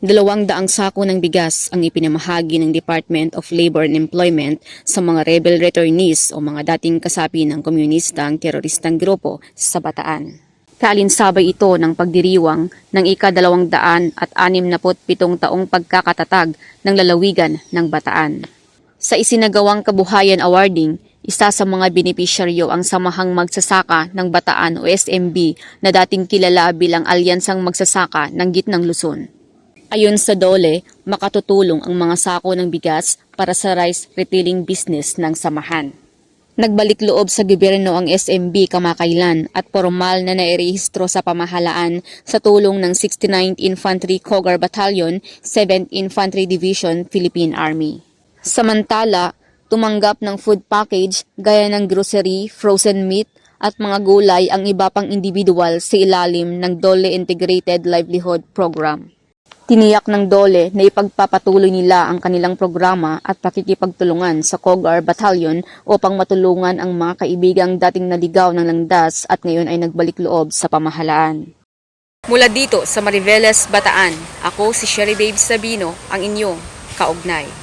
Dalawang daang sako ng bigas ang ipinamahagi ng Department of Labor and Employment sa mga rebel returnees o mga dating kasapi ng komunistang teroristang grupo sa Bataan. Kaalinsabay ito ng pagdiriwang ng ika-dalawang daan at anim na pitong taong pagkakatatag ng lalawigan ng Bataan. Sa isinagawang kabuhayan awarding, isa sa mga benepisyaryo ang Samahang Magsasaka ng Bataan o SMB na dating kilala bilang Alyansang Magsasaka ng Gitnang Luzon. Ayon sa DOLE, makatutulong ang mga sako ng bigas para sa rice retailing business ng samahan. Nagbalik loob sa gobyerno ang SMB kamakailan at formal na nairehistro sa pamahalaan sa tulong ng 69th Infantry Cougar Battalion, 7th Infantry Division, Philippine Army. Samantala, tumanggap ng food package gaya ng grocery, frozen meat at mga gulay ang iba pang individual sa ilalim ng DOLE Integrated Livelihood Program. Tiniyak ng DOLE na ipagpapatuloy nila ang kanilang programa at pakikipagtulungan sa COGAR Battalion upang matulungan ang mga kaibigang dating naligaw ng landas at ngayon ay nagbalik loob sa pamahalaan. Mula dito sa Mariveles, Bataan, ako si Sherry Babe Sabino, ang inyong kaugnay.